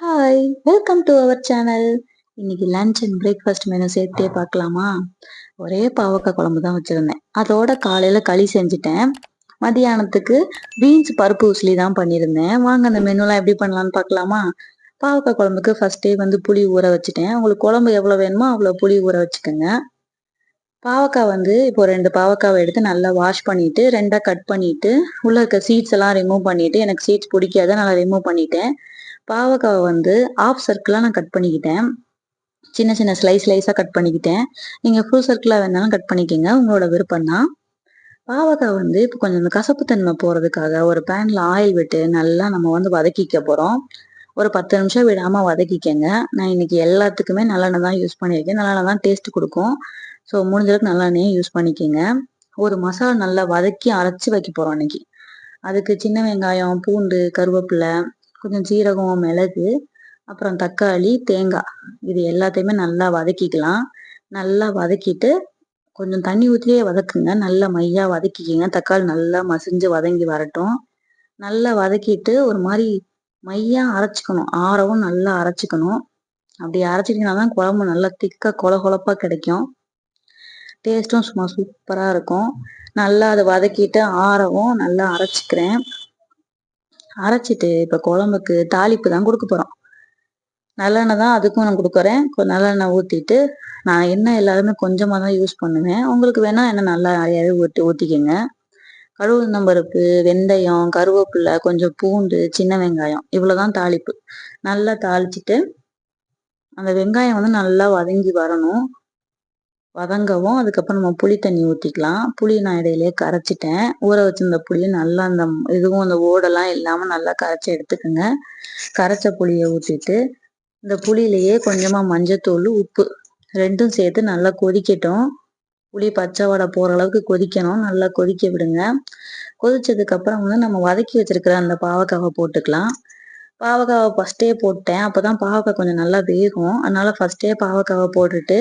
Hi welcome to our channel இன்னைக்கு lunch and breakfast menu சேர்த்தே பார்க்கலாமா? ஒரே பாவக்காய் குழம்பு தான் வச்சுருந்தேன். அதோட காலையில் களி செஞ்சுட்டேன். மதியானத்துக்கு பீன்ஸ் பருப்பு உசிலி தான் பண்ணியிருந்தேன். வாங்க அந்த மெனுலாம் எப்படி பண்ணலான்னு பார்க்கலாமா? பாவக்காய் குழம்புக்கு ஃபஸ்ட்டே வந்து புளி ஊற வச்சுட்டேன். உங்களுக்கு குழம்பு எவ்வளோ வேணுமோ அவ்வளோ புளி ஊற வச்சுக்கோங்க. பாவக்காய் வந்து இப்போ ரெண்டு பாவக்காவை எடுத்து நல்லா வாஷ் பண்ணிட்டு ரெண்டாக கட் பண்ணிட்டு உள்ள இருக்க சீட்ஸ் எல்லாம் ரிமூவ் பண்ணிட்டு எனக்கு சீட்ஸ் பிடிக்காத நல்லா ரிமூவ் பண்ணிட்டேன். பாவக்காவை வந்து ஆஃப் சர்க்கிளாக நான் கட் பண்ணிக்கிட்டேன். சின்ன சின்ன ஸ்லைஸ் ஸ்லைஸாக கட் பண்ணிக்கிட்டேன். நீங்கள் ஃபுல் சர்க்கிளாக வேணாலும் கட் பண்ணிக்கோங்க. உங்களோட விருப்பம் தான். பாவக்காய் வந்து இப்போ கொஞ்சம் இந்த கசப்புத்தன்மை போகிறதுக்காக ஒரு பேனில் ஆயில் விட்டு நல்லா நம்ம வந்து வதக்கிக்க போகிறோம் ஒரு பத்து நிமிஷம் விடாமல் வதக்கிக்கங்க. நான் இன்னைக்கு எல்லாத்துக்குமே நல்லெண்ணெய் தான் யூஸ் பண்ணியிருக்கேன். நல்லெண்ணெய் தான் டேஸ்ட் கொடுக்கும். ஸோ முடிஞ்சளவுக்கு நல்லெண்ணெயை யூஸ் பண்ணிக்கோங்க. ஒரு மசாலா நல்லா வதக்கி அரைச்சி வைக்க போகிறோம் இன்னைக்கு. அதுக்கு சின்ன வெங்காயம் பூண்டு கருவேப்பிலை கொஞ்சம் சீரகம் மிளகு அப்புறம் தக்காளி தேங்காய் இது எல்லாத்தையுமே நல்லா வதக்கிக்கலாம். நல்லா வதக்கிட்டு கொஞ்சம் தண்ணி ஊற்றியே வதக்குங்க. நல்லா மையாக வதக்கிக்கிங்க. தக்காளி நல்லா மசிஞ்சு வதங்கி வரட்டும். நல்லா வதக்கிட்டு ஒரு மாதிரி மையாக அரைச்சிக்கணும். ஆறவும் நல்லா அரைச்சிக்கணும். அப்படி அரைச்சிட்டிங்கன்னா தான் குழம்பு நல்லா திக்காக கொல கொலப்பாக கிடைக்கும். டேஸ்ட்டும் சும்மா சூப்பராக இருக்கும். நல்லா அதை வதக்கிட்டு ஆறவும் நல்லா அரைச்சிக்கிறேன். அரைச்சிட்டு இப்போ குழம்புக்கு தாளிப்பு தான் கொடுக்க போகிறோம் நல்லெண்ணெய் தான் அதுக்கும் நான் கொடுக்குறேன் நல்லெண்ணெய் ஊற்றிட்டு நான் எண்ணெய் எல்லாருமே கொஞ்சமாக தான் யூஸ் பண்ணுவேன். உங்களுக்கு வேணால் எண்ணெய் நல்லா நிறையாவே ஊற்றி ஊற்றிக்கோங்க கழுவுந்தம்பருப்பு வெந்தயம் கருவேப்பிலை கொஞ்சம் பூண்டு சின்ன வெங்காயம் இவ்வளோதான் தாளிப்பு. நல்லா தாளிச்சிட்டு அந்த வெங்காயம் வந்து நல்லா வதங்கி வரணும். வதங்கவும் அதுக்கப்புறம் நம்ம புளி தண்ணி ஊற்றிக்கலாம் புளி நான் இடையிலே கரைச்சிட்டேன். ஊற வச்சிருந்த புளியை நல்லா அந்த இதுவும் அந்த ஓடெல்லாம் இல்லாமல் நல்லா கரைச்சி எடுத்துக்கோங்க. கரைச்ச புளியை ஊற்றிட்டு இந்த புளியிலையே கொஞ்சமாக மஞ்சத்தூள் உப்பு ரெண்டும் சேர்த்து நல்லா கொதிக்கட்டும். புளி பச்சை வடை போகிற அளவுக்கு கொதிக்கணும். நல்லா கொதிக்க விடுங்க. கொதிச்சதுக்கப்புறம் வந்து நம்ம வதக்கி வச்சிருக்கிற அந்த பாவக்காவை போட்டுக்கலாம். பாவக்காவை ஃபஸ்ட்டே போட்டேன். அப்போ தான் பாவக்காய் கொஞ்சம் நல்லா வேகும். அதனால ஃபஸ்ட்டே பாவக்காவை போட்டுட்டு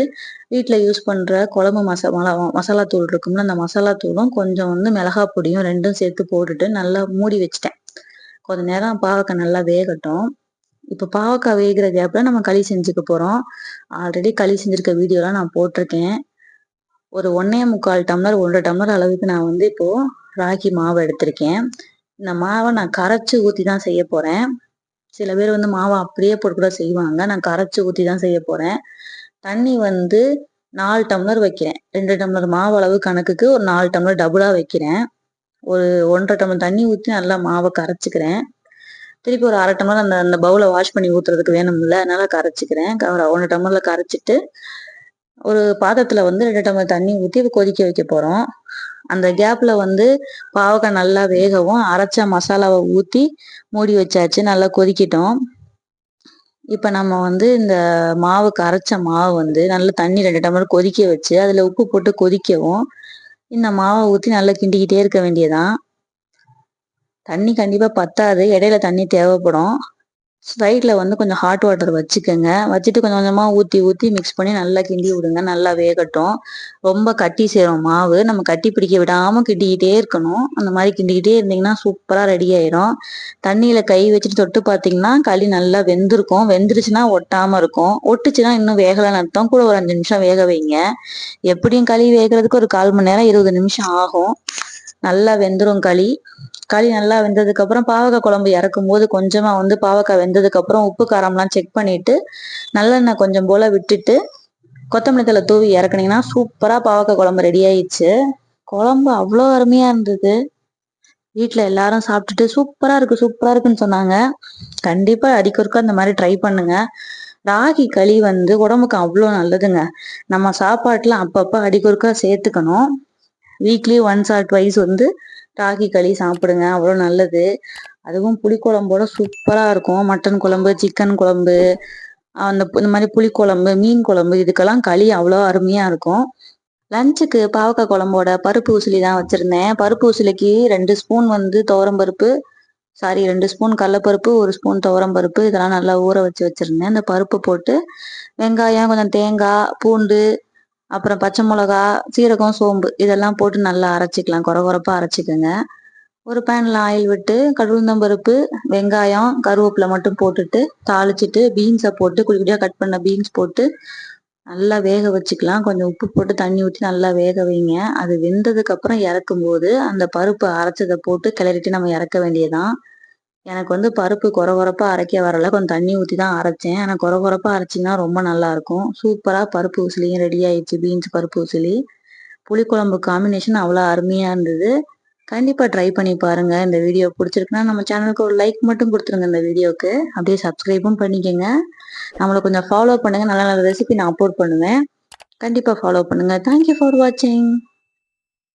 வீட்டில் யூஸ் பண்ணுற குழம்பு மசா மசாலா தூள் இருக்கும்ல அந்த மசாலா தூளும் கொஞ்சம் வந்து மிளகா பொடியும் ரெண்டும் சேர்த்து போட்டுட்டு நல்லா மூடி வச்சிட்டேன். கொஞ்ச நேரம் பாவக்காய் நல்லா வேகட்டும். இப்போ பாவக்காய் வேகிற கேப்பில் நம்ம களி செஞ்சுக்க போகிறோம் ஆல்ரெடி களி செஞ்சுருக்க வீடியோலாம் நான் போட்டிருக்கேன். ஒரு ஒன்னே முக்கால் டம்ளர் ஒன்றரை டம்ளர் அளவுக்கு நான் வந்து இப்போது ராகி மாவு எடுத்திருக்கேன். இந்த மாவை நான் கரைச்சி ஊற்றி தான் செய்ய போகிறேன் சில பேர் வந்து மாவை அப்படியே போட்டு கூட செய்வாங்க. நான் கரைச்சி ஊற்றி தான் செய்ய போகிறேன் தண்ணி வந்து நாலு டம்ளர் வைக்கிறேன். ரெண்டு டம்ளர் மாவு அளவு கணக்குக்கு ஒரு நாலு டம்ளர் டபுளாக வைக்கிறேன். ஒரு ஒன்றரை டம்ளர் தண்ணி ஊற்றி நல்லா மாவை கரைச்சிக்கிறேன். திருப்பி ஒரு அரை டம்ளர் அந்த அந்த பவுலை வாஷ் பண்ணி ஊற்றுறதுக்கு வேணும்ல அதனால கரைச்சிக்கிறேன். ஒரு ஒன்றரை டம்ளரில் கரைச்சிட்டு ஒரு பாத்திரத்தில் வந்து ரெண்டு டம்ளர் தண்ணி ஊற்றி கொதிக்க வைக்க போகிறோம் அந்த கேப்ல வந்து பாவக்காய் நல்லா வேகவும் அரைச்ச மசாலாவை ஊற்றி மூடி வச்சாச்சு நல்லா கொதிக்கிட்டோம். இப்போ நம்ம வந்து இந்த மாவுக்கு அரைச்ச மாவு வந்து நல்லா தண்ணி ரெண்டு டம்ளர் கொதிக்க வச்சு அதில் உப்பு போட்டு கொதிக்கவும். இந்த மாவை ஊற்றி நல்லா கிண்டிக்கிட்டே இருக்க வேண்டியதான் தண்ணி கண்டிப்பாக பத்தாது இடையில தண்ணி தேவைப்படும். சைடில் வந்து கொஞ்சம் ஹாட் வாட்டர் வச்சுக்கோங்க. வச்சுட்டு கொஞ்சம் கொஞ்சமாக ஊற்றி ஊற்றி மிக்ஸ் பண்ணி நல்லா கிண்டி விடுங்க. நல்லா வேகட்டும். ரொம்ப கட்டி சேரும் மாவு. நம்ம கட்டி பிடிக்க விடாமல் கிண்டிக்கிட்டே இருக்கணும். அந்த மாதிரி கிண்டிக்கிட்டே இருந்தீங்கன்னா சூப்பராக ரெடி ஆயிடும் தண்ணியில் கை வச்சுட்டு தொட்டு பார்த்தீங்கன்னா களி நல்லா வெந்திருக்கும். வெந்துருச்சுன்னா ஒட்டாமல் இருக்கும். ஒட்டுச்சுன்னா இன்னும் வேகலைன்னு அர்த்தம். கூட ஒரு அஞ்சு நிமிஷம் வேக வைங்க. எப்படியும் களி வேகிறதுக்கு ஒரு கால் மணி நேரம் இருபது நிமிஷம் ஆகும். நல்லா வெந்துடும் களி. களி நல்லா வெந்ததுக்கு அப்புறம் பாவக்காய் குழம்பு இறக்கும் போது கொஞ்சமா வந்து பாவக்காய் வெந்ததுக்கு அப்புறம் உப்பு காரம்லாம் செக் பண்ணிட்டு நல்லெண்ணெய் கொஞ்சம் போல விட்டுட்டு கொத்தமல்லி தலை தூவி இறக்குனீங்கன்னா சூப்பரா பாவக்காய் குழம்பு ரெடி ஆயிடுச்சு. குழம்பு அவ்வளோ அருமையா இருந்தது. வீட்டுல எல்லாரும் சாப்பிட்டுட்டு சூப்பரா இருக்கு சூப்பரா இருக்குன்னு சொன்னாங்க. கண்டிப்பா அடிக்கொருக்கா அந்த மாதிரி ட்ரை பண்ணுங்க. ராகி களி வந்து உடம்புக்கு அவ்வளோ நல்லதுங்க. நம்ம சாப்பாட்டுல அப்பப்போ அடிக்கொருக்கா சேர்த்துக்கணும். வீக்லி ஒன்ஸ் ஆர் ட்வைஸ் வந்து ராகி களி சாப்பிடுங்க அவ்வளோ நல்லது. அதுவும் புளிக்குழம்போட சூப்பராக இருக்கும். மட்டன் குழம்பு சிக்கன் குழம்பு அந்த இந்த மாதிரி புளிக்குழம்பு மீன் குழம்பு இதுக்கெல்லாம் களி அவ்வளோ அருமையாக இருக்கும். லஞ்சுக்கு பாவக்காய் குழம்போட பருப்பு உசிலி தான் வச்சுருந்தேன். பருப்பு உசிலிக்கு ரெண்டு ஸ்பூன் வந்து துவரம்பருப்பு சாரி ரெண்டு ஸ்பூன் கடலப்பருப்பு ஒரு ஸ்பூன் துவரம்பருப்பு இதெல்லாம் நல்லா ஊற வச்சு வச்சுருந்தேன். அந்த பருப்பு போட்டு வெங்காயம் கொஞ்சம் தேங்காய் பூண்டு அப்புறம் பச்சை மிளகா சீரகம் சோம்பு இதெல்லாம் போட்டு நல்லா அரைச்சிக்கலாம். குறை குறைப்பா அரைச்சிக்கோங்க. ஒரு பேனில் ஆயில் விட்டு கடுகுந்தம்பருப்பு வெங்காயம் கருவேப்பிலை மட்டும் போட்டுட்டு தாளிச்சிட்டு பீன்ஸை போட்டு குடி குடியாக கட் பண்ண பீன்ஸ் போட்டு நல்லா வேக வச்சுக்கலாம். கொஞ்சம் உப்பு போட்டு தண்ணி ஊற்றி நல்லா வேக வைங்க. அது வெந்ததுக்கப்புறம் இறக்கும்போது அந்த பருப்பு அரைச்சதை போட்டு கிளறிட்டு நம்ம இறக்க வேண்டியதான் எனக்கு வந்து பருப்பு குற குறப்பாக அரைக்க வரல. கொஞ்சம் தண்ணி ஊற்றி தான் அரைச்சேன். ஆனால் குற குறப்பாக அரைச்சின்னா ரொம்ப நல்லாயிருக்கும் சூப்பராக பருப்பு உசிலியும் ரெடி ஆயிடுச்சு. பீன்ஸ் பருப்பு உசிலி புளிக்குழம்பு காம்பினேஷன் அவ்வளோ அருமையாக இருந்தது. கண்டிப்பாக ட்ரை பண்ணி பாருங்கள் இந்த வீடியோ பிடிச்சிருக்குன்னா நம்ம சேனலுக்கு ஒரு லைக் மட்டும் கொடுத்துருங்க இந்த வீடியோவுக்கு அப்படியே சப்ஸ்கிரைபும் பண்ணிக்கோங்க. நம்மளை கொஞ்சம் ஃபாலோ பண்ணுங்கள் நல்ல நல்ல ரெசிபி நான் அப்லோட் பண்ணுவேன். கண்டிப்பாக ஃபாலோ பண்ணுங்கள் தேங்க்யூ ஃபார் வாட்சிங்